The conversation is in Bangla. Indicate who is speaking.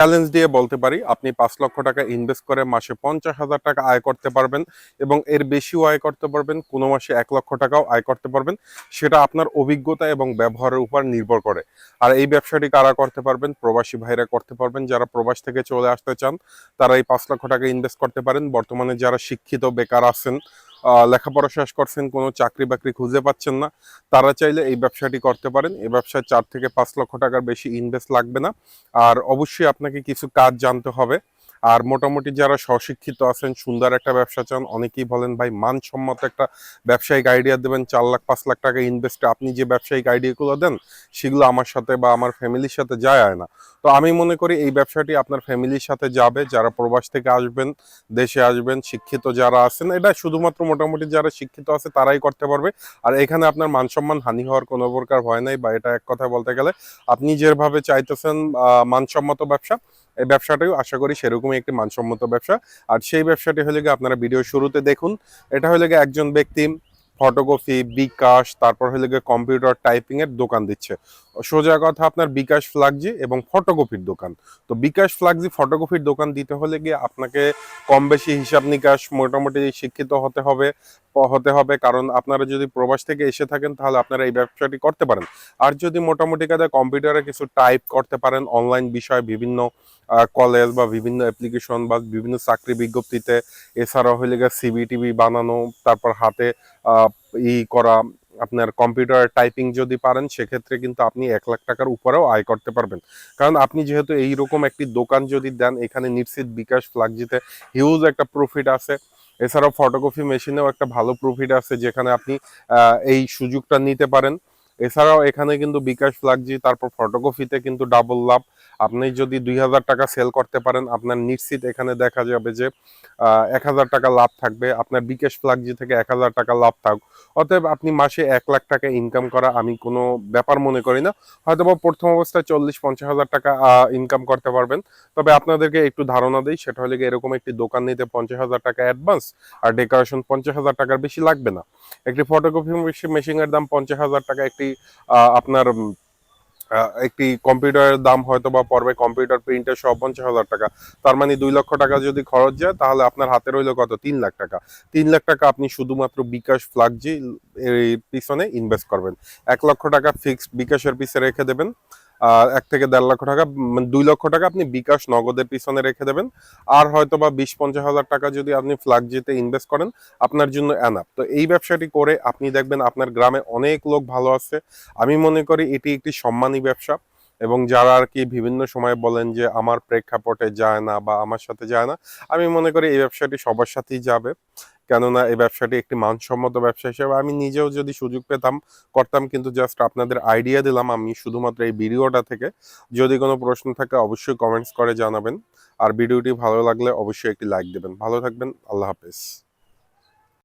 Speaker 1: চ্যালেঞ্জ দিয়ে বলতে পারি, আপনি পাঁচ লক্ষ টাকা ইনভেস্ট করে মাসে পঞ্চাশ হাজার টাকা আয় করতে পারবেন এবং এর বেশিও আয় করতে পারবেন, কোনো মাসে এক লক্ষ টাকাও আয় করতে পারবেন, সেটা আপনার অভিজ্ঞতা এবং ব্যবহারের উপর নির্ভর করে। আর এই ব্যবসাটি কারা করতে পারবেন? প্রবাসী ভাইরা করতে পারবেন, যারা প্রবাস থেকে চলে আসতে চান, তারা এই পাঁচ লক্ষ টাকা ইনভেস্ট করতে পারেন। বর্তমানে যারা শিক্ষিত, বেকার আছেন লেখাপড়া শেষ করছেন কোনো চাকরি বাকরি খুঁজে পাচ্ছেন না। তারা চাইলে এই ব্যবসাটি করতে পারেন। এই ব্যবসায় চার থেকে পাঁচ লক্ষ টাকার বেশি ইনভেস্ট লাগবে না। আর অবশ্যই আপনাকে কিছু কাজ জানতে হবে। আর মোটামুটি যারা স্বশিক্ষিত আছেন, সুন্দর একটা ব্যবসা চান, অনেকেই বলেন, ভাই, মানসম্মত একটা ব্যবসায়িক আইডিয়া দেবেন, চার লাখ, পাঁচ লাখ টাকা ইনভেস্টে আপনি যে ব্যবসায়িক আইডিয়াগুলো দেন, সেগুলো আমার সাথে বা আমার ফ্যামিলির সাথে যায় না। তো আমি মনে করি এই ব্যবসাটি আপনার ফ্যামিলির সাথে যাবে, যারা প্রবাস থেকে আসবেন, দেশে আসবেন, শিক্ষিত যারা আছেন, এটা শুধুমাত্র মোটামুটি যারা শিক্ষিত আছে, তারাই করতে পারবে। আর এখানে আপনার মানসম্মান হানি হওয়ার কোনো প্রকার ভয় নাই, বা এটা এক কথায় বলতে গেলে, আপনি যেভাবে চাইতেছেন মানসম্মত ব্যবসা এই ব্যবসাটাও আশা করি সেরকমই একটি মানসম্মত ব্যবসা। আর সেই ব্যবসাটি হলে গিয়ে আপনারা ভিডিও শুরুতে দেখুন। এটা হলে গিয়ে একজন ব্যক্তি ফটোকপি বিকাশ, তারপর হলে গিয়ে কম্পিউটার টাইপিং এর দোকান দিচ্ছে। সোজা কথা আপনার বিকাশ ফ্লাগজি এবং ফটোকপির দোকান। তো বিকাশ ফ্লাগজি ফটোকপির দোকান দিতে হলে গিয়ে আপনাকে কম বেশি হিসাব নিকাশ মোটামুটি শিক্ষিত হতে হবে। হতে হবে, কারণ আপনারা যদি প্রবাস থেকে এসে থাকেন, তাহলে আপনারা এই ব্যবসাটি করতে পারেন। আর যদি মোটামুটি কাজে কম্পিউটারে কিছু টাইপ করতে পারেন, অনলাইন বিষয় বিভিন্ন কলেজ বা বিভিন্ন অ্যাপ্লিকেশন বা বিভিন্ন চাকরি বিজ্ঞপ্তিতে এছাড়াও হলে গিয়ে সিবি টিভি বানানো, তারপর হাতে ই করা, আপনার কম্পিউটার টাইপিং যদি পারেন, সেক্ষেত্রে কিন্তু আপনি এক লাখ টাকার উপরেও আয় করতে পারবেন। কারণ আপনি যেহেতু এইরকম একটি দোকান যদি দেন, এখানে নিশ্চিত বিকাশ ফ্লাগজিতে হিউজ একটা প্রফিট আছে। এছাড়াও ফটোকপি মেশিনেও একটা ভালো প্রফিট আছে যেখানে আপনি এই সুযোগটা নিতে পারেন। এছাড়াও এখানে কিন্তু বিকাশ ফ্লাগজি তারপর ফটোকপিতে কিন্তু ডাবল লাভ আপনি যদি দুই হাজার টাকা সেল করতে পারেন, আপনার নিশ্চিত এখানে দেখা যাবে যে এক হাজার টাকা লাভ থাকবে। আপনার বিকাশ ফ্লাগজি থেকে এক হাজার টাকা লাভ থাক। অতএব আপনি মাসে এক লাখ টাকা ইনকাম করা আমি কোনো ব্যাপার মনে করি না। হয়তো বা প্রথম অবস্থায় চল্লিশ, পঞ্চাশ হাজার টাকা ইনকাম করতে পারবেন। তবে আপনাদেরকে একটু ধারণা দিই, সেটা হলে এরকম একটি দোকান নিতে পঞ্চাশ হাজার টাকা অ্যাডভান্স আর ডেকোরেশন পঞ্চাশ হাজার টাকার বেশি লাগবে না। একটি ফটোকপি মেশিনের দাম পঞ্চাশ হাজার টাকা, একটি আপনার একটি কম্পিউটারের দাম হয়তো বা পড়বে কম্পিউটার প্রিন্টার সব পঞ্চাশ হাজার টাকা। তার মানে দুই লক্ষ টাকা যদি খরচ যায়, তাহলে আপনার হাতে রইল কত? তিন লাখ টাকা। তিন লাখ টাকা আপনি শুধুমাত্র বিকাশ ফ্লাগজি এর পিছনে ইনভেস্ট করবেন। এক লক্ষ টাকা ফিক্সড বিকাশের পিছে রেখে দেবেন। এক থেকে দেড় লক্ষ টাকা মানে দুই লক্ষ টাকা আপনি বিকাশ নগদের পিছনে রেখে দেবেন। আর হয়তো বা বিশ পঞ্চাশ হাজার টাকা যদি আপনি ফ্লাগজিতে ইনভেস্ট করেন, আপনার জন্য অ্যানাপ তো এই ব্যবসাটি করে আপনি দেখবেন আপনার গ্রামে অনেক লোক ভালো আছে। আমি মনে করি এটি একটি সম্মানী ব্যবসা এবং যারা আর কি বিভিন্ন সময় বলেন যে আমার প্রেক্ষাপটে যায় না বা আমার সাথে যায় না, আমি মনে করি এই ব্যবসাটি সবার সাথেই যাবে। কেননা এই ব্যবসাটি একটি মানসম্মত ব্যবসা হিসেবে আমি নিজেও যদি সুযোগ পেতাম, করতাম কিন্তু জাস্ট আপনাদের আইডিয়া দিলাম, আমি শুধুমাত্র এই ভিডিওটা থেকে। যদি কোনো প্রশ্ন থাকে অবশ্যই কমেন্টস করে জানাবেন। আর ভিডিওটি ভালো লাগলে অবশ্যই একটি লাইক দেবেন। ভালো থাকবেন, আল্লাহ হাফেজ।